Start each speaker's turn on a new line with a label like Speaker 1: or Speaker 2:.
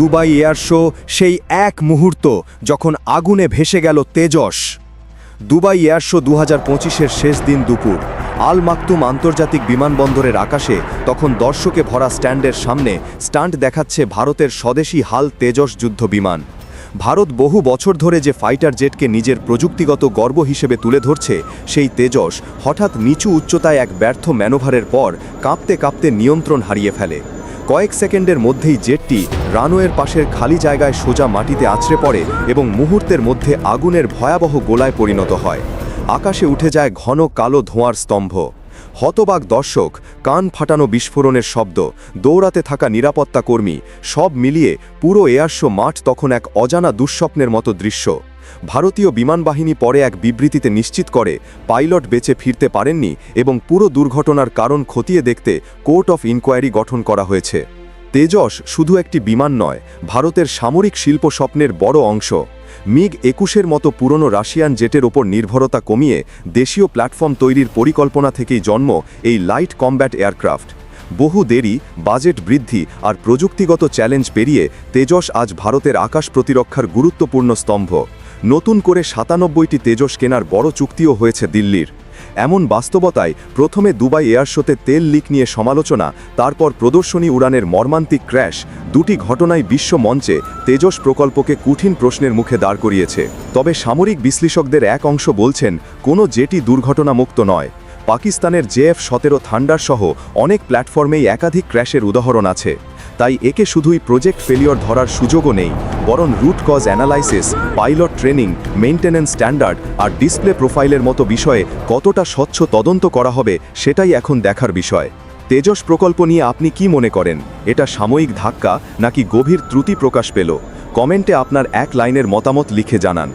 Speaker 1: Dubai air show সেই এক মুহূর্ত যখন আগুনে ভেসে গেল তেজস। দুবাই এয়ার শো দু হাজার শেষ দিন দুপুর। আল মাকতুম আন্তর্জাতিক বিমানবন্দরের আকাশে তখন দর্শকে ভরা স্ট্যান্ডের সামনে স্টান্ট দেখাচ্ছে ভারতের স্বদেশি হাল তেজস যুদ্ধ বিমান। ভারত বহু বছর ধরে যে ফাইটার জেটকে নিজের প্রযুক্তিগত গর্ব হিসেবে তুলে ধরছে, সেই তেজস হঠাৎ নিচু উচ্চতায় এক ব্যর্থ ম্যানোভারের পর কাঁপতে কাঁপতে নিয়ন্ত্রণ হারিয়ে ফেলে। কয়েক সেকেন্ডের মধ্যেই জেটটি রানওয়ের পাশের খালি জায়গায় সোজা মাটিতে আছড়ে পড়ে এবং মুহূর্তের মধ্যে আগুনের ভয়াবহ গোলায় পরিণত হয়। আকাশে উঠে যায় ঘন কালো ধোঁয়ার স্তম্ভ। হতবাক দর্শক, কান ফাটানো বিস্ফোরণের শব্দ, দৌড়াতে থাকা নিরাপত্তা কর্মী, সব মিলিয়ে পুরো এয়ারশো মাঠ তখন এক অজানা দুঃস্বপ্নের মতো দৃশ্য। ভারতীয় বিমানবাহিনী পরে এক বিবৃতিতে নিশ্চিত করে, পাইলট বেঁচে ফিরতে পারেননি এবং পুরো দুর্ঘটনার কারণ খতিয়ে দেখতে কোর্ট অফ ইনকোয়ারি গঠন করা হয়েছে। তেজস শুধু একটি বিমান নয়, ভারতের সামরিক শিল্প স্বপ্নের বড় অংশ। মিগ একুশের মতো পুরনো রাশিয়ান জেটের ওপর নির্ভরতা কমিয়ে দেশীয় প্ল্যাটফর্ম তৈরির পরিকল্পনা থেকেই জন্ম এই লাইট কমব্যাট এয়ারক্রাফট। বহু দেরি, বাজেট বৃদ্ধি আর প্রযুক্তিগত চ্যালেঞ্জ পেরিয়ে তেজস আজ ভারতের আকাশ প্রতিরক্ষার গুরুত্বপূর্ণ স্তম্ভ। নতুন করে সাতানব্বইটি তেজস কেনার বড় চুক্তিও হয়েছে দিল্লির। এমন বাস্তবতায় প্রথমে দুবাই এয়ারশোতে তেল লিক নিয়ে সমালোচনা, তারপর প্রদর্শনী উড়ানের মর্মান্তিক ক্র্যাশ, দুটি ঘটনায় বিশ্ব মঞ্চে তেজস প্রকল্পকে কঠিন প্রশ্নের মুখে দাঁড় করিয়েছে। তবে সামরিক বিশ্লেষকদের এক অংশ বলছেন, কোনো জেটি দুর্ঘটনামুক্ত নয়। পাকিস্তানের জেএফ সতেরো থান্ডার সহ অনেক প্ল্যাটফর্মেই একাধিক ক্র্যাশের উদাহরণ আছে। তাই একে শুধুই প্রজেক্ট ফেলিওর ধরার সুযোগও নেই, বরং root cause analysis pilot training maintenance standard আর ডিসপ্লে প্রোফাইলের মতো বিষয়ে কতটা স্বচ্ছ তদন্ত করা হবে সেটাই এখন দেখার বিষয়। তেজস প্রকল্প নিয়ে আপনি কি মনে করেন? এটা সাময়িক ধাক্কা নাকি গভীর ত্রুটি প্রকাশ পেল? কমেন্টে আপনার এক লাইনের মতামত লিখে জানান।